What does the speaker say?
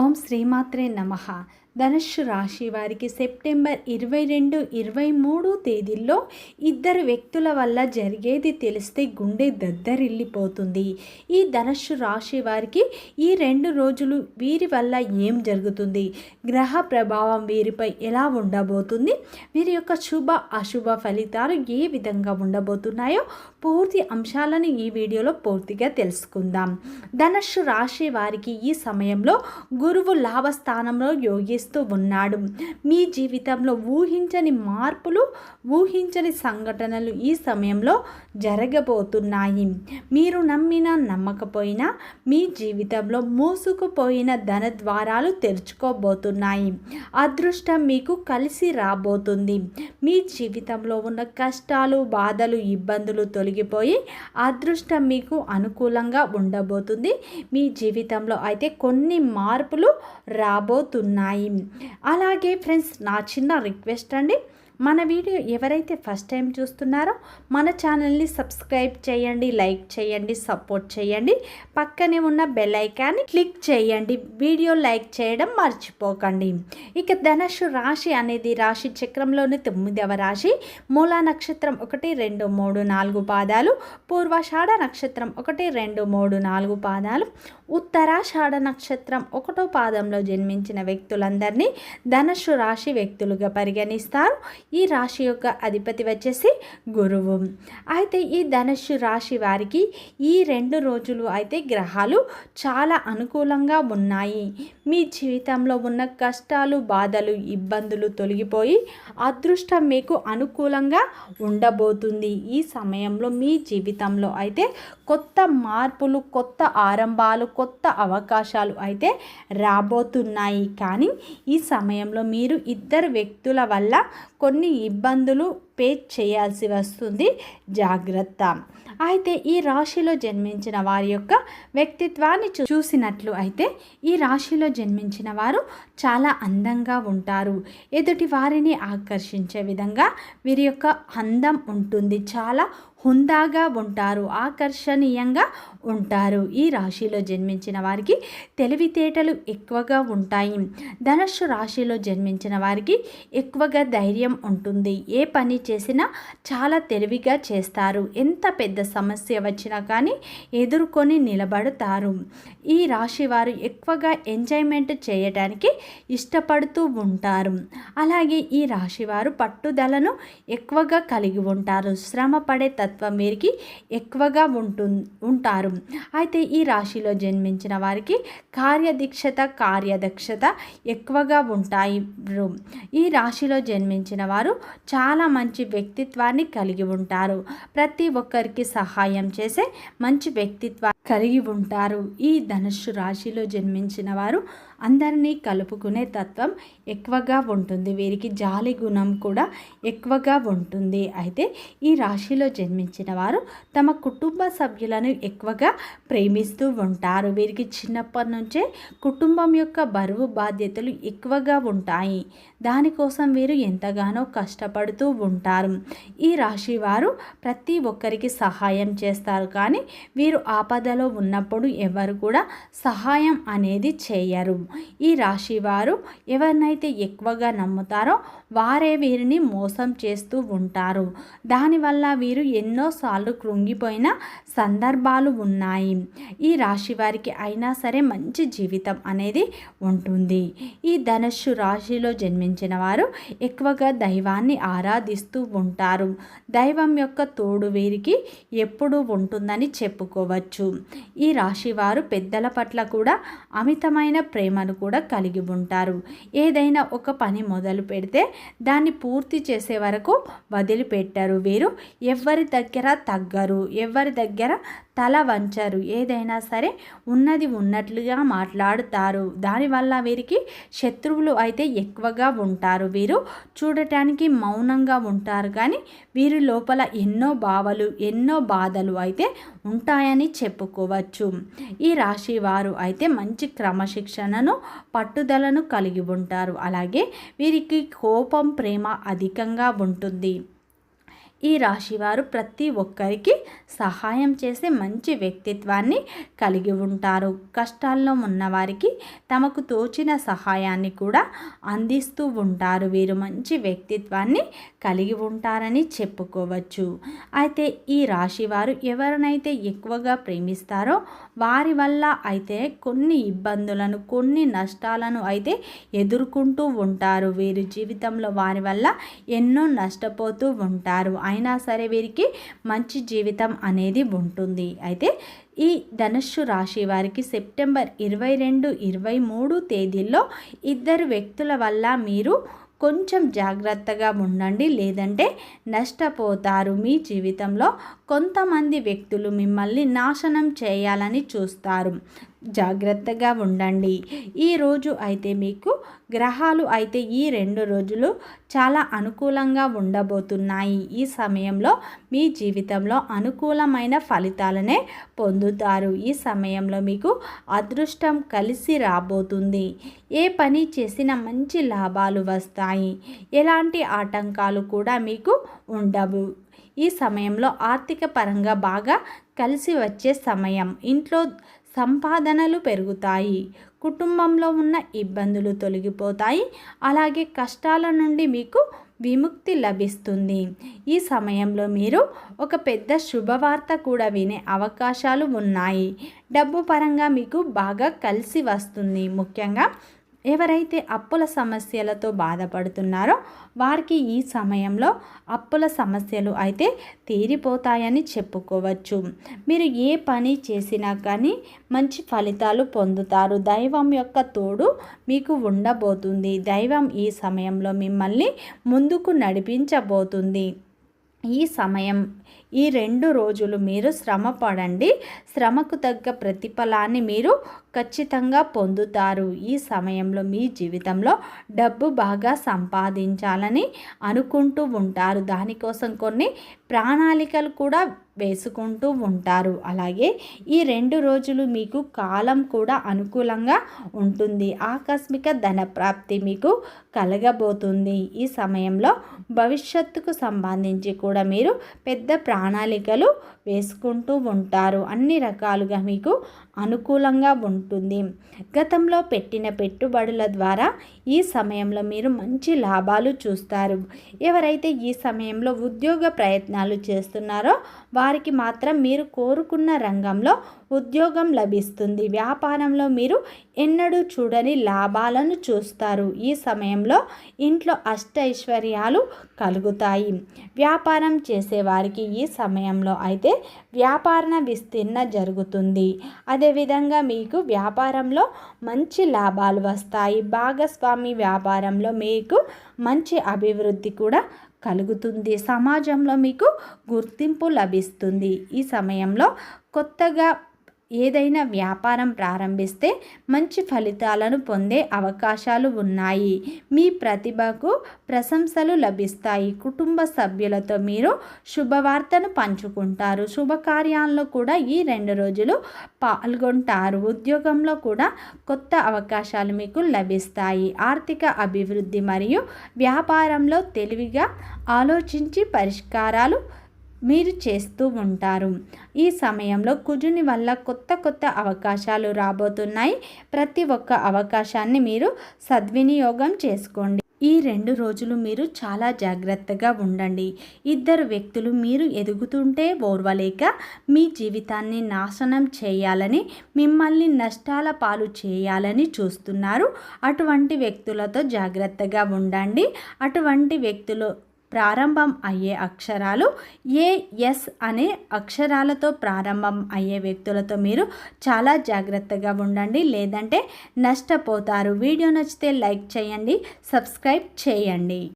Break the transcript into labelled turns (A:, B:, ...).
A: ఓం శ్రీమాత్రే నమ. ధనుస్సు రాశి వారికి సెప్టెంబర్ ఇరవై రెండు ఇరవై మూడు తేదీల్లో ఇద్దరు వ్యక్తుల వల్ల జరిగేది తెలిస్తే గుండె దద్దరిల్లిపోతుంది. ఈ ధనుస్సు రాశి వారికి ఈ రెండు రోజులు వీరి వల్ల ఏం జరుగుతుంది? గ్రహ ప్రభావం వీరిపై ఎలా ఉండబోతుంది? వీరి యొక్క శుభ అశుభ ఫలితాలు ఏ విధంగా ఉండబోతున్నాయో పూర్తి అంశాలను ఈ వీడియోలో పూర్తిగా తెలుసుకుందాం. ధనుస్సు రాశి వారికి ఈ సమయంలో గురువు లాభస్థానంలో యోగి చేస్తూ ఉన్నాడు. మీ జీవితంలో ఊహించని మార్పులు ఊహించని సంఘటనలు ఈ సమయంలో జరగబోతున్నాయి. మీరు నమ్మినా నమ్మకపోయినా మీ జీవితంలో మూసుకుపోయిన ధన ద్వారాలు తెరుచుకోబోతున్నాయి. అదృష్టం మీకు కలిసి రాబోతుంది. మీ జీవితంలో ఉన్న కష్టాలు బాధలు ఇబ్బందులు తొలగిపోయి అదృష్టం మీకు అనుకూలంగా ఉండబోతుంది. మీ జీవితంలో అయితే కొన్ని మార్పులు రాబోతున్నాయి. అలాగే ఫ్రెండ్స్ నా చిన్న రిక్వెస్ట్ అండి. మన వీడియో ఎవరైతే ఫస్ట్ టైం చూస్తున్నారో మన ఛానల్ని సబ్స్క్రైబ్ చేయండి లైక్ చేయండి సపోర్ట్ చేయండి. పక్కనే ఉన్న బెల్ ఐకాన్ని క్లిక్ చేయండి. వీడియో లైక్ చేయడం మర్చిపోకండి. ఇక ధనుషు రాశి అనేది రాశి చక్రంలోని తొమ్మిదవ రాశి. మూలా నక్షత్రం ఒకటి రెండు మూడు నాలుగు పాదాలు. పూర్వాషాఢ నక్షత్రం ఒకటి రెండు మూడు నాలుగు పాదాలు. ఉత్తరాషాఢ నక్షత్రం ఒకటో పాదంలో జన్మించిన వ్యక్తులందరినీ ధనుషు రాశి వ్యక్తులుగా పరిగణిస్తారు. ఈ రాశి యొక్క అధిపతి వచ్చేసి గురువు. అయితే ఈ ధనుస్సు రాశి వారికి ఈ రెండు రోజులు అయితే గ్రహాలు చాలా అనుకూలంగా ఉన్నాయి. మీ జీవితంలో ఉన్న కష్టాలు బాధలు ఇబ్బందులు తొలగిపోయి అదృష్టం మీకు అనుకూలంగా ఉండబోతుంది. ఈ సమయంలో మీ జీవితంలో అయితే కొత్త మార్పులు కొత్త ఆరంభాలు కొత్త అవకాశాలు అయితే రాబోతున్నాయి. కానీ ఈ సమయంలో మీరు ఇద్దరు వ్యక్తుల వల్ల కొన్ని ఇబ్బందులు పే చేయాల్సి వస్తుంది. జాగ్రత్త. అయితే ఈ రాశిలో జన్మించిన వారి యొక్క వ్యక్తిత్వాన్ని చూసినట్లు అయితే ఈ రాశిలో జన్మించిన వారు చాలా అందంగా ఉంటారు. ఎదుటి వారిని ఆకర్షించే విధంగా వీరి యొక్క అందం ఉంటుంది. చాలా హుందాగా ఉంటారు. ఆకర్షణీయంగా ఉంటారు. ఈ రాశిలో జన్మించిన వారికి తెలివితేటలు ఎక్కువగా ఉంటాయి. ధనుస్సు రాశిలో జన్మించిన వారికి ఎక్కువగా ధైర్యం ఉంటుంది. ఏ పని చేసినా చాలా తెలివిగా చేస్తారు. ఎంత పెద్ద సమస్య వచ్చినా కానీ ఎదుర్కొని నిలబడతారు. ఈ రాశి వారు ఎక్కువగా ఎంజాయ్మెంట్ చేయడానికి ఇష్టపడుతూ ఉంటారు. అలాగే ఈ రాశి వారు పట్టుదలను ఎక్కువగా కలిగి ఉంటారు. శ్రమ పడే తత్వం వీరికి ఎక్కువగా ఉంటు ఉంటారు. అయితే ఈ రాశిలో జన్మించిన వారికి కార్యదీక్షత కార్యదక్షత ఎక్కువగా ఉంటాయి. ఈ రాశిలో జన్మించిన వారు చాలా మంచి వ్యక్తిత్వాన్ని కలిగి ఉంటారు. ప్రతి ఒక్కరికి సహాయం చేసే మంచి వ్యక్తిత్వాన్ని కలిగి ఉంటారు. ఈ ధనుస్సు రాశిలో జన్మించిన వారు అందరినీ కలుపుకునే తత్వం ఎక్కువగా ఉంటుంది. వీరికి జాలి గుణం కూడా ఎక్కువగా ఉంటుంది. అయితే ఈ రాశిలో జన్మించిన వారు తమ కుటుంబ సభ్యులను ఎక్కువగా ప్రేమిస్తూ ఉంటారు. వీరికి చిన్నప్పటి నుంచే కుటుంబం యొక్క బరువు బాధ్యతలు ఎక్కువగా ఉంటాయి. దానికోసం వీరు ఎంతగానో కష్టపడుతూ ఉంటారు. ఈ రాశి వారు ప్రతి ఒక్కరికి సహాయం చేస్తారు. కానీ వీరు ఆపద ఉన్నప్పుడు ఎవరు కూడా సహాయం అనేది చేయరు. ఈ రాశి వారు ఎవరినైతే ఎక్కువగా నమ్ముతారో వారే వీరిని మోసం చేస్తూ ఉంటారు. దానివల్ల వీరు ఎన్నోసార్లు కృంగిపోయిన సందర్భాలు ఉన్నాయి. ఈ రాశి వారికి అయినా సరే మంచి జీవితం అనేది ఉంటుంది. ఈ ధనుస్సు రాశిలో జన్మించిన వారు ఎక్కువగా దైవాన్ని ఆరాధిస్తూ ఉంటారు. దైవం యొక్క తోడు వీరికి ఎప్పుడూ ఉంటుందని చెప్పుకోవచ్చు. ఈ రాశి వారు పెద్దల పట్ల కూడా అమితమైన ప్రేమను కూడా కలిగి ఉంటారు. ఏదైనా ఒక పని మొదలు పెడితే దాన్ని పూర్తి చేసే వరకు వదిలిపెట్టారు. వీరు ఎవరి దగ్గర తగ్గరు. ఎవరి దగ్గర తల వంచరు. ఏదైనా సరే ఉన్నది ఉన్నట్లుగా మాట్లాడుతారు. దానివల్ల వీరికి శత్రువులు అయితే ఎక్కువగా ఉంటారు. వీరు చూడటానికి మౌనంగా ఉంటారు. కానీ వీరి లోపల ఎన్నో భావాలు ఎన్నో బాధలు అయితే ఉంటాయని చెప్పుకోవచ్చు. ఈ రాశి వారు అయితే మంచి క్రమశిక్షణను పట్టుదలను కలిగి ఉంటారు. అలాగే వీరికి కోపం ప్రేమ అధికంగా ఉంటుంది. ఈ రాశివారు ప్రతి ఒక్కరికి సహాయం చేసే మంచి వ్యక్తిత్వాన్ని కలిగి ఉంటారు. కష్టాల్లో ఉన్నవారికి తమకు తోచిన సహాయాన్ని కూడా అందిస్తూ ఉంటారు. వీరు మంచి వ్యక్తిత్వాన్ని కలిగి ఉంటారని చెప్పుకోవచ్చు. అయితే ఈ రాశివారు ఎవరినైతే ఎక్కువగా ప్రేమిస్తారో వారి వల్ల అయితే కొన్ని ఇబ్బందులను కొన్ని నష్టాలను అయితే ఎదుర్కొంటూ ఉంటారు. వీరి జీవితంలో వారి వల్ల ఎన్నో నష్టపోతూ ఉంటారు. అయినా సరే వీరికి మంచి జీవితం అనేది ఉంటుంది. అయితే ఈ ధనుస్సు రాశి వారికి సెప్టెంబర్ ఇరవై రెండు ఇరవై మూడు తేదీల్లో ఇద్దరు వ్యక్తుల వల్ల మీరు కొంచెం జాగ్రత్తగా ఉండండి. లేదంటే నష్టపోతారు. మీ జీవితంలో కొంతమంది వ్యక్తులు మిమ్మల్ని నాశనం చేయాలని చూస్తారు. జాగ్రత్తగా ఉండండి. ఈరోజు అయితే మీకు గ్రహాలు అయితే ఈ రెండు రోజులు చాలా అనుకూలంగా ఉండబోతున్నాయి. ఈ సమయంలో మీ జీవితంలో అనుకూలమైన ఫలితాలనే పొందుతారు. ఈ సమయంలో మీకు అదృష్టం కలిసి రాబోతుంది. ఏ పని చేసినా మంచి లాభాలు వస్తాయి. ఎలాంటి ఆటంకాలు కూడా మీకు ఉండవు. ఈ సమయంలో ఆర్థిక పరంగా బాగా కలిసి వచ్చే సమయం. ఇంట్లో సంపాదనలు పెరుగుతాయి. కుటుంబంలో ఉన్న ఇబ్బందులు తొలగిపోతాయి. అలాగే కష్టాల నుండి మీకు విముక్తి లభిస్తుంది. ఈ సమయంలో మీరు ఒక పెద్ద శుభవార్త కూడా వినే అవకాశాలు ఉన్నాయి. డబ్బు పరంగా మీకు బాగా కలిసి వస్తుంది. ముఖ్యంగా ఎవరైతే అప్పుల సమస్యలతో బాధపడుతున్నారో వారికి ఈ సమయంలో అప్పుల సమస్యలు అయితే తీరిపోతాయని చెప్పుకోవచ్చు. మీరు ఏ పని చేసినా కానీ మంచి ఫలితాలు పొందుతారు. దైవం యొక్క తోడు మీకు ఉండబోతుంది. దైవం ఈ సమయంలో మిమ్మల్ని ముందుకు నడిపించబోతుంది. ఈ సమయం ఈ రెండు రోజులు మీరు శ్రమ పడండి. శ్రమకు తగ్గ ప్రతిఫలాన్ని మీరు ఖచ్చితంగా పొందుతారు. ఈ సమయంలో మీ జీవితంలో డబ్బు బాగా సంపాదించాలని అనుకుంటూ ఉంటారు. దానికోసం కొన్ని ప్రణాళికలు కూడా వేసుకుంటూ ఉంటారు. అలాగే ఈ రెండు రోజులు మీకు కాలం కూడా అనుకూలంగా ఉంటుంది. ఆకస్మిక ధన ప్రాప్తి మీకు కలగబోతుంది. ఈ సమయంలో భవిష్యత్తుకు సంబంధించి కూడా మీరు పెద్ద ప్రణాళికలు వేసుకుంటూ ఉంటారు. అన్ని రకాలుగా మీకు అనుకూలంగా ఉంటుంది. గతంలో పెట్టిన పెట్టుబడుల ద్వారా ఈ సమయంలో మీరు మంచి లాభాలు చూస్తారు. ఎవరైతే ఈ సమయంలో ఉద్యోగ ప్రయత్నాలు చేస్తున్నారో వారికి మాత్రం మీరు కోరుకున్న రంగంలో ఉద్యోగం లభిస్తుంది. వ్యాపారంలో మీరు ఎన్నడూ చూడని లాభాలను చూస్తారు. ఈ సమయంలో ఇంట్లో అష్టైశ్వర్యాలు కలుగుతాయి. వ్యాపారం చేసేవారికి ఈ సమయంలో అయితే వ్యాపార విస్తీర్ణ జరుగుతుంది. అదేవిధంగా మీకు వ్యాపారంలో మంచి లాభాలు వస్తాయి. భాగస్వామి వ్యాపారంలో మీకు మంచి అభివృద్ధి కూడా కలుగుతుంది. సమాజంలో మీకు గుర్తింపు లభిస్తుంది. ఈ సమయంలో కొత్తగా ఏదైనా వ్యాపారం ప్రారంభిస్తే మంచి ఫలితాలను పొందే అవకాశాలు ఉన్నాయి. మీ ప్రతిభకు ప్రశంసలు లభిస్తాయి. కుటుంబ సభ్యులతో మీరు శుభవార్తను పంచుకుంటారు. శుభకార్యాల్లో కూడా ఈ రెండు రోజులు పాల్గొంటారు. ఉద్యోగంలో కూడా కొత్త అవకాశాలు మీకు లభిస్తాయి. ఆర్థిక అభివృద్ధి మరియు వ్యాపారంలో తెలివిగా ఆలోచించి పరిష్కారాలు మీరు చేస్తూ ఉంటారు. ఈ సమయంలో కుజుని వల్ల కొత్త కొత్త అవకాశాలు రాబోతున్నాయి. ప్రతి ఒక్క అవకాశాన్ని మీరు సద్వినియోగం చేసుకోండి. ఈ రెండు రోజులు మీరు చాలా జాగ్రత్తగా ఉండండి. ఇద్దరు వ్యక్తులు మీరు ఎదుగుతుంటే ఓర్వలేక మీ జీవితాన్ని నాశనం చేయాలని మిమ్మల్ని నష్టాల పాలు చేయాలని చూస్తున్నారు. అటువంటి వ్యక్తులతో జాగ్రత్తగా ఉండండి. అటువంటి వ్యక్తులు ప్రారంభం అయ్యే అక్షరాలు ఏ ఎస్ అనే అక్షరాలతో ప్రారంభం అయ్యే వ్యక్తులతో మీరు చాలా జాగ్రత్తగా ఉండండి. లేదంటే నష్టపోతారు. వీడియో నచ్చితే లైక్ చేయండి సబ్స్క్రైబ్ చేయండి.